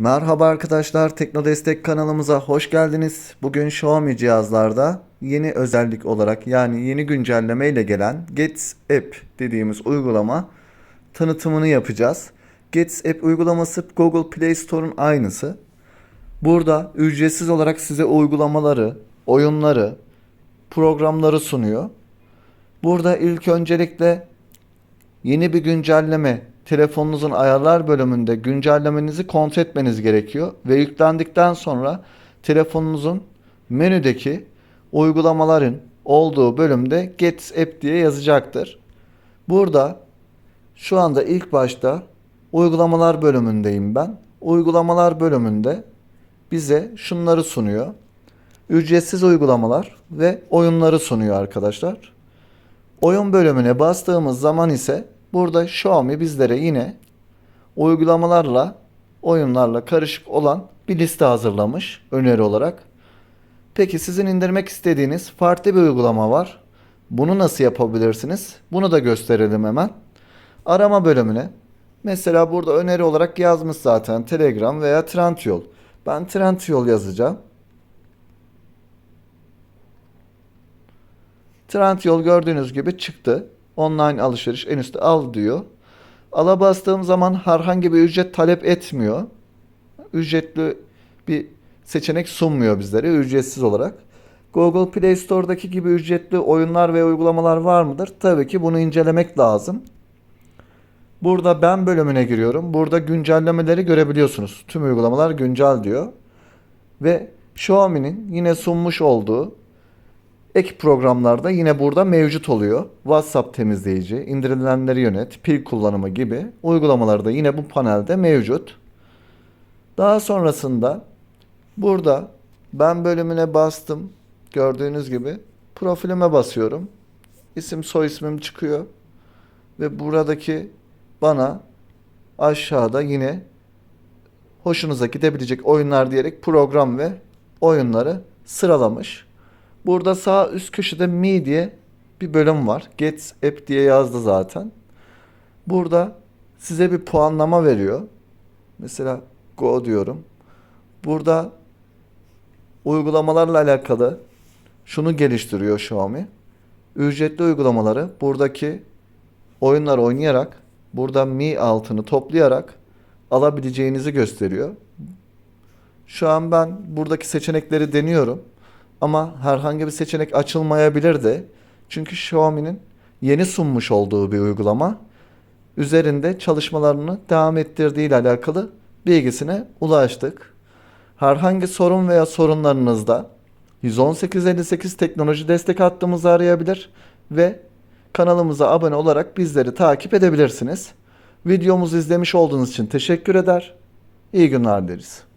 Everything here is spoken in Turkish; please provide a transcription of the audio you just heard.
Merhaba arkadaşlar, Tekno Destek kanalımıza hoş geldiniz. Bugün Xiaomi cihazlarda yeni özellik olarak yani yeni güncelleme ile gelen Gets App dediğimiz uygulama tanıtımını yapacağız. Gets App uygulaması Google Play Store'un aynısı. Burada ücretsiz olarak size uygulamaları, oyunları, programları sunuyor. Burada ilk öncelikle Yeni bir güncelleme telefonunuzun ayarlar bölümünde güncellemenizi kontrol etmeniz gerekiyor ve yüklendikten sonra telefonunuzun menüdeki uygulamaların olduğu bölümde Get App diye yazacaktır. Burada şu anda ilk başta uygulamalar bölümündeyim ben. Uygulamalar bölümünde bize şunları sunuyor. Ücretsiz uygulamalar ve oyunları sunuyor arkadaşlar. Oyun bölümüne bastığımız zaman ise burada Xiaomi bizlere yine uygulamalarla, oyunlarla karışık olan bir liste hazırlamış öneri olarak. Peki sizin indirmek istediğiniz farklı bir uygulama var. Bunu nasıl yapabilirsiniz? Bunu da gösterelim hemen. Arama bölümüne. Mesela burada öneri olarak yazmış zaten Telegram veya Trendyol. Ben Trendyol yazacağım. Trendyol gördüğünüz gibi çıktı. Online alışveriş en üstte al diyor. Ala bastığım zaman herhangi bir ücret talep etmiyor. Ücretli bir seçenek sunmuyor bizlere ücretsiz olarak. Google Play Store'daki gibi ücretli oyunlar ve uygulamalar var mıdır? Tabii ki bunu incelemek lazım. Burada ben bölümüne giriyorum. Burada güncellemeleri görebiliyorsunuz. Tüm uygulamalar güncel diyor. Ve Xiaomi'nin yine sunmuş olduğu Ek programlarda yine burada mevcut oluyor. WhatsApp temizleyici, indirilenleri yönet, pil kullanımı gibi uygulamalar da yine bu panelde mevcut. Daha sonrasında burada ben bölümüne bastım. Gördüğünüz gibi profilime basıyorum. İsim soy ismim çıkıyor. Ve buradaki bana aşağıda yine hoşunuza gidebilecek oyunlar diyerek program ve oyunları sıralamış. Burada sağ üst köşede Me diye bir bölüm var. Get App diye yazdı zaten. Burada size bir puanlama veriyor. Mesela Go diyorum. Burada uygulamalarla alakalı şunu geliştiriyor Xiaomi. Ücretli uygulamaları buradaki oyunlar oynayarak burada Mi altını toplayarak alabileceğinizi gösteriyor. Şu an ben buradaki seçenekleri deniyorum. Ama herhangi bir seçenek açılmayabilir de. Çünkü Xiaomi'nin yeni sunmuş olduğu bir uygulama üzerinde çalışmalarını devam ettirdiği ile alakalı bilgisine ulaştık. Herhangi sorun veya sorunlarınızda 11858 teknoloji destek hattımızı arayabilir ve kanalımıza abone olarak bizleri takip edebilirsiniz. Videomuzu izlemiş olduğunuz için teşekkür eder. İyi günler dileriz.